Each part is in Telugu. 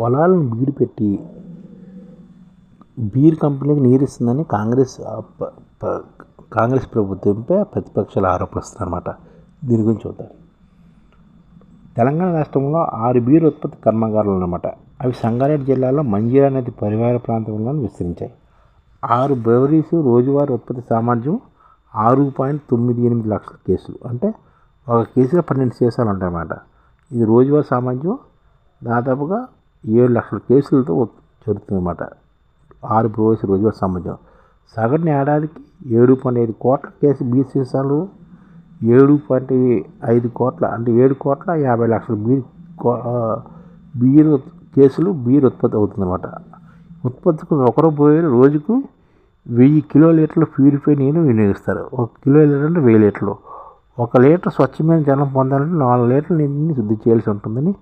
పొలాలను బీడు పెట్టి బీర్ కంపెనీకి నీరు ఇస్తుందని కాంగ్రెస్ కాంగ్రెస్ ప్రభుత్వంపై ప్రతిపక్షాలు ఆరోపిస్తున్నారు అన్నమాట దీని గురించి చూద్దాం. తెలంగాణ రాష్ట్రంలో ఆరు బీర్ ఉత్పత్తి కర్మాగారాలు అన్నమాట అవి సంగారెడ్డి జిల్లాలో మంజీరా నది పరివార ప్రాంతంలో విస్తరించాయి. ఆరు బ్రెవరీస్ రోజువారీ ఉత్పత్తి సామర్థ్యం ఆరు పాయింట్ తొమ్మిది ఎనిమిది లక్షల కేసులు. అంటే ఒక కేసులో పన్నెండు సీసాలు ఉంటాయన్నమాట. ఇది రోజువారీ సామర్థ్యం దాదాపుగా ఏడు లక్షల కేసులతో జరుగుతుందన్నమాట. ఆరు ప్రవేశ రోజువారీ సమాజం. సగటున ఏడాదికి ఏడు పాయింట్ ఐదు కోట్ల కేసు బీసీసాలు ఏడు పాయింట్ ఐదు కోట్ల అంటే ఏడు కోట్ల యాభై లక్షల బీర్ బీర్ కేసులు బీర్ ఉత్పత్తి అవుతుందన్నమాట. ఉత్పత్తికి ఒకరు పోయే రోజుకు వెయ్యి కిలోలీటర్లు ప్యూరిఫై నీరు వినియోగిస్తారు. ఒక కిలో లీటర్ అంటే వెయ్యి లీటర్లు. ఒక లీటర్ స్వచ్ఛమైన జలం పొందాలంటే నాలుగు లీటర్ల నీటిని శుద్ధి చేయాల్సి ఉంటుందని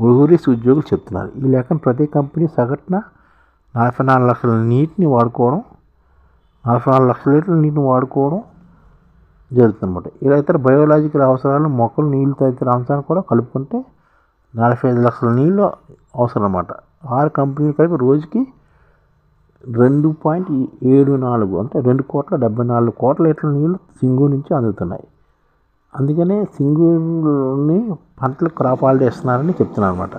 బ్రూవరీస్ ఉద్యోగులు చెప్తున్నారు. ఈ లెక్కన ప్రతి కంపెనీ సగటున నలభై నాలుగు లక్షల నీటిని వాడుకోవడం నలభై నాలుగు లక్షల లీటర్ల నీటిని వాడుకోవడం జరుగుతుందన్నమాట. ఇలా ఇతర బయోలాజికల్ అవసరాలు మొక్కలు నీళ్ళు తదితర అంశాన్ని కూడా కలుపుకుంటే నలభై ఐదు లక్షల నీళ్ళు అవసరం అన్నమాట ఆరు కంపెనీలు కలిపి రోజుకి రెండు పాయింట్ ఏడు నాలుగు అంటే రెండు కోట్ల డెబ్బై నాలుగు కోట్ల లీటర్ల నీళ్ళు సింగు నుంచి అందుతున్నాయి. అందుకనే సింగూరుని పంటలకు క్రాప్ హాలిడే ఇస్తున్నారని చెప్తున్నారు అనమాట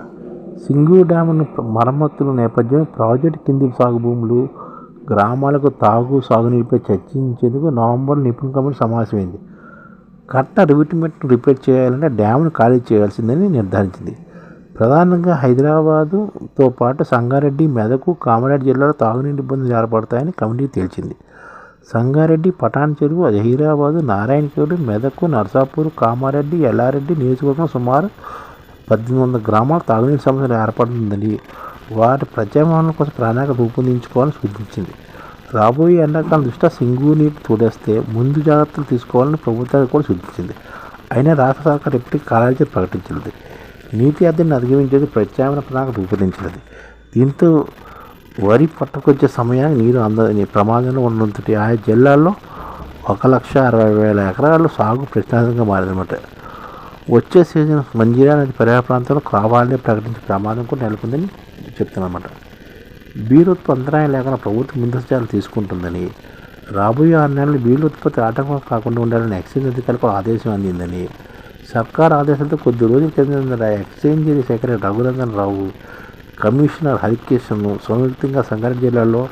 సింగూరు డ్యామ్ మరమ్మతుల నేపథ్యం ప్రాజెక్టు కింది సాగు భూములు గ్రామాలకు తాగు సాగునీటిపై చర్చించేందుకు నవంబర్ నిపుణుల కమిటీ సమావేశమైంది. కట్ట రివిట్మెంట్ రిపేర్ చేయాలంటే డ్యామ్ను ఖాళీ చేయాల్సిందని నిర్ధారించింది. ప్రధానంగా హైదరాబాదుతో పాటు సంగారెడ్డి మెదకు కామారెడ్డి జిల్లాలో తాగునీటి ఇబ్బందులు ఏర్పడతాయని కమిటీ తేల్చింది. సంగారెడ్డి పటాన్ చెరువు హైదరాబాదు నారాయణకేడు మెదకు నర్సాపూర్ కామారెడ్డి ఎల్లారెడ్డి నియోజకవర్గం సుమారు పద్దెనిమిది వందల గ్రామాల తాగునీటి సమస్యలు ఏర్పడుతుందని వాటి ప్రత్యామ్నాయం కోసం ప్రణాళిక రూపొందించుకోవాలని సూచించింది. రాబోయే ఎండాకాలం దృష్ట్యా సింగు నీటి తోడేస్తే ముందు జాగ్రత్తలు తీసుకోవాలని ప్రభుత్వానికి కూడా సూచించింది. అయినా రాష్ట్ర సర్కార్ ఇప్పటికీ కాలేజీ ప్రకటించింది నీటి అద్దెని అధిగమించేది ప్రత్యామ్నాయ ప్రణాళిక రూపొందించినది దీంతో వరి పట్టుకొచ్చే సమయానికి నీరు అందని ప్రమాదంలో ఉన్నంతటి ఆయా జిల్లాల్లో ఒక లక్ష అరవై వేల ఎకరాలు సాగు ప్రశ్నార్థంగా మారిందన్నమాట. వచ్చే సీజన్ మంజీరా నది పరిసర ప్రాంతంలో కావాలని ప్రకటించే ప్రమాదం కూడా నెలకొందని చెప్తున్నమాట బీరు ఉత్పత్తి అంతరాయం లేకుండా ప్రభుత్వం ముందస్తులు తీసుకుంటుందని రాబోయే ఆరు నెలలు బీరు ఉత్పత్తి ఆటంకం కాకుండా ఉండాలని ఎక్సైజ్ అధికారులకు ఆదేశం అందిందని సర్కార్ ఆదేశాలతో కొద్ది రోజుల కింద exchange secretary Raghunandan Rao commissioner హరికేశన్ను సంయుక్తంగా సంగారెడ్డి జిల్లాలో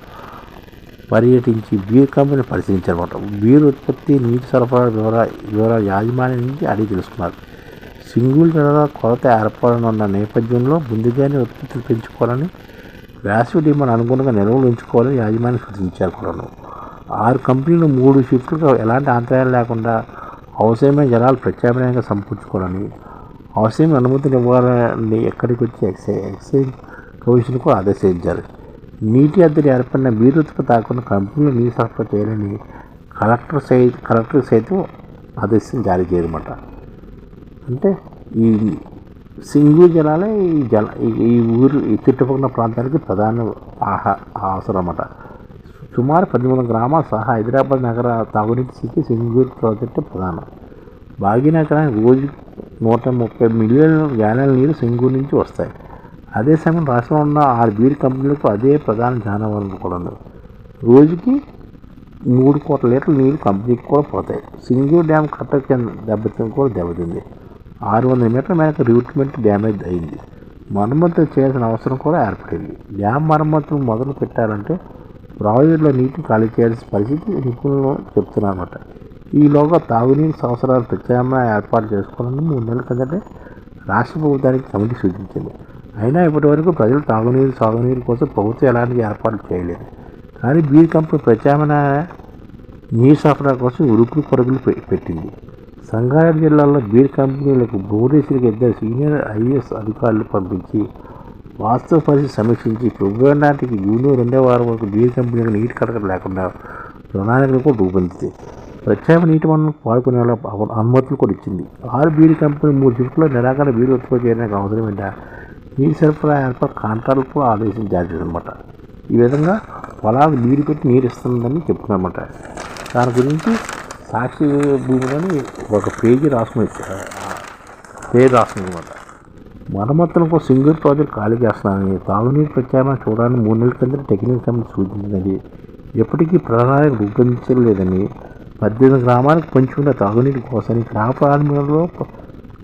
పర్యటించి బీర్ కంపెనీ పరిశీలించారన్నమాట. బీర్ ఉత్పత్తి నీటి సరఫరా వివరా వివరాల యాజమాన్యం నుంచి అడిగి తెలుసుకున్నారు. సింగిల్ జిల్లా కొరత ఏర్పడనున్న నేపథ్యంలో ముందుగానే ఉత్పత్తులు పెంచుకోవాలని వేసవి డిమాండ్ అనుగుణంగా నిల్వలు ఉంచుకోవాలని యాజమాన్యం సూచించారు కూడాను. ఆరు కంపెనీలు మూడు షిఫ్ట్లుగా ఎలాంటి అంతరాయాలు లేకుండా అవసరమైన జలాలు ప్రత్యామ్నాయంగా సమకూర్చుకోవాలని అవసరమైన అనుమతులు ఇవ్వాలని ఎక్కడికి వచ్చి ఎక్సైజ్ ఎక్సైజ్ కమిషన్కు ఆదేశించారు నీటి అద్దెలు ఏర్పడిన బీరు ఉత్పత్తి కాకుండా కంపెనీలు నీరు సరఫరా చేయాలని కలెక్టర్ సై కలెక్టర్ సైతం ఆదేశం జారీ చేయడమాట అంటే ఈ సింగు జలాలే ఈ జల ఈ ఊరు ఈ చుట్టుపక్కల ప్రాంతానికి ప్రధాన ఆహా అవసరం అన్నమాట. సుమారు పద్దెనిమిది గ్రామాలు సహా హైదరాబాద్ నగర తాగునీటి స్థితి సింగూరు ప్రాజెక్టు ప్రధానం. భాగ్యనగరానికి రోజు నూట ముప్పై మిలియన్ గ్యాలన్ల నీరు సింగూరు నుంచి వస్తాయి. అదే సమయం రాష్ట్రంలో ఉన్న ఆరు బీర్ కంపెనీలకు అదే ప్రధాన జానవరం కూడా ఉంది రోజుకి మూడు కోట్ల లీటర్ల నీరు కంపెనీకి కూడా పోతాయి. సింగూర్ డ్యామ్ కట్ట కింద దెబ్బతిని కూడా దెబ్బతింది. ఆరు వందల మీటర్ల మేరకు రిక్రూట్మెంట్ డ్యామేజ్ అయింది. మరమ్మతులు చేయాల్సిన అవసరం కూడా ఏర్పడింది. డ్యామ్ మరమ్మతులు మొదలు పెట్టాలంటే ప్రాజెక్టులో నీటిని ఖాళీ చేయాల్సిన పరిస్థితి నిపుణులు చెప్తున్నారన్నమాట. ఈలోగా తాగునీరు సంవత్సరాలు ప్రత్యామ్నాయ ఏర్పాటు చేసుకోవాలని మూడు నెలల కిందటే రాష్ట్ర ప్రభుత్వానికి కమిటీ సూచించింది. అయినా ఇప్పటి వరకు ప్రజలు తాగునీరు సాగునీరు కోసం ప్రభుత్వం ఎలాంటి ఏర్పాట్లు చేయలేదు. కానీ బీర్ కంపెనీ ప్రత్యామ్నాయ నీరు సరఫరా కోసం ఉరుకులు పరుగులు పె- పెట్టింది. సంగారెడ్డి జిల్లాలో బీర్ కంపెనీలకు భువనేశ్వరికి ఇద్దరు సీనియర్ ఐఏఎస్ అధికారులు పంపించి వాస్తవ పరిస్థితి సమీక్షించి ఫిబ్రవరి నాటికి జూన్ రెండో వారం వరకు బీర్ కంపెనీలకు నీటి కడక లేకుండా ప్రణాళికలు కూడా రూపొందింది. ప్రత్యేక నీటి వనరులు పాల్గొనే వాళ్ళ అనుమతులు కూడా ఇచ్చింది. ఆరు బీర్ కంపెనీ మూడు షిఫ్ట్లో నిరాకరణ బీరు ఉత్పత్తి చేయడానికి అవసరం ఏంటా నీరు సరఫరా ఏర్పాటు కాంట్రాక్టులకు ఆదేశం జారీ చేసిందన్నమాట. ఈ విధంగా పొలాలు నీరు పెట్టి నీరు ఇస్తుందని చెప్తున్నమాట దాని గురించి సాక్షి భూమిలోని ఒక పేజీ రాసుకుని పేరు రాసుకుందన్నమాట మరమ్మతులకు సింగిల్ ప్రాజెక్ట్ ఖాళీ చేస్తున్నానని తాగునీటి ప్రత్యామ్నాయం చూడాలని మూడు నెలల కింద టెక్నికల్ కమిటీ సూచించిందని ఎప్పటికీ ప్రణాళిక రూపొందించలేదని పద్దెనిమిది గ్రామాలకు పంచుకున్న తాగునీటి కోసం గ్రామ ప్రారంభంలో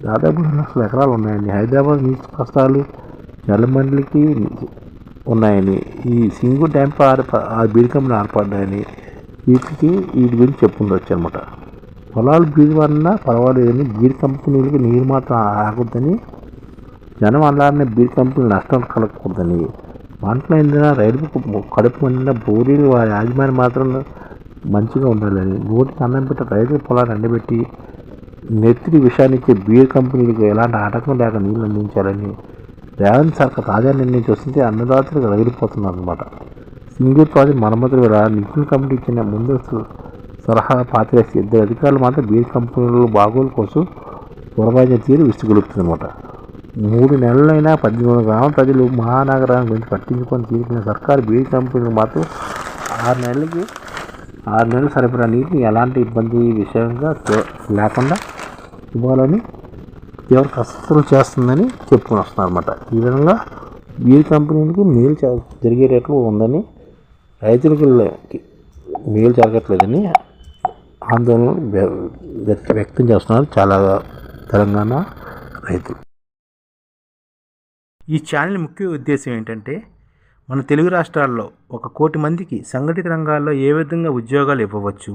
దాదాపు రెండు లక్షల ఎకరాలు ఉన్నాయండి. హైదరాబాద్ నీటి కష్టాలు జలమండలికి ఉన్నాయని ఈ సింగు డ్యామ్ ఆ బీడ్ కంపెనీ ఏర్పడ్డాయని వీటికి వీటి గురించి చెప్పుండొచ్చు అనమాట పొలాలు బీడు వలన పర్వాలేదని బీర్ కంపెనీలకి నీరు మాత్రం ఆగొద్దని జనం అలానే బీర్ కంపెనీలు నష్టాలు కలగకూడదని పంటలు ఎండిన రైలు కడుపు నిండా బోరీలు వారి యాజమాన్యం మాత్రం మంచిగా ఉండాలని నోటికి అన్నం పెట్ట రైతుల పొలాన్ని ఎండబెట్టి నెత్తిడి విషయాన్నిచ్చే బీర్ కంపెనీలకు ఎలాంటి ఆటంకం లేక నీళ్ళు అందించాలని రేవంత్ సర్కార్ తాజా నిర్ణయం చూస్తుంటే అన్నదాతలకు రగిలిపోతున్నారు అనమాట సింగిల్ ప్రాజెక్ట్ మరమ్మతులు వేళ నిఖిల్ కమిటీ ఇచ్చిన ముందస్తు సలహా పాత్రేసి ఇద్దరు అధికారులు మాత్రం బీర్ కంపెనీలు బాగోలు కోసం పొరపాటు తీరు విస్తుగొలుపుతుందన్నమాట మూడు నెలలైనా పద్దెనిమిది గ్రామ ప్రజలు మహానగరాన్ని గురించి పట్టించుకొని తీర్చిన సర్కారు బీర్ కంపెనీలు మాత్రం ఆరు నెలలకి ఆరు నెలలు సరిపడా నీటిని ఎలాంటి ఇబ్బంది విషయంగా లేకుండా ఇవ్వాలని ఎవరికి అస్సలు చేస్తుందని చెప్పుకొని వస్తున్నారు అనమాట ఈ విధంగా బీర్ కంపెనీలకి మేలు జరిగేటట్లు ఉందని రైతులకి మేలు జరగట్లేదని ఆందోళన వ్యక్తం చేస్తున్నారు చాలా తెలంగాణ రైతులు. ఈ ఛానల్ ముఖ్య ఉద్దేశం ఏంటంటే మన తెలుగు రాష్ట్రాల్లో ఒక కోటి మందికి సంఘటిత రంగాల్లో ఏ విధంగా ఉద్యోగాలు ఇవ్వవచ్చు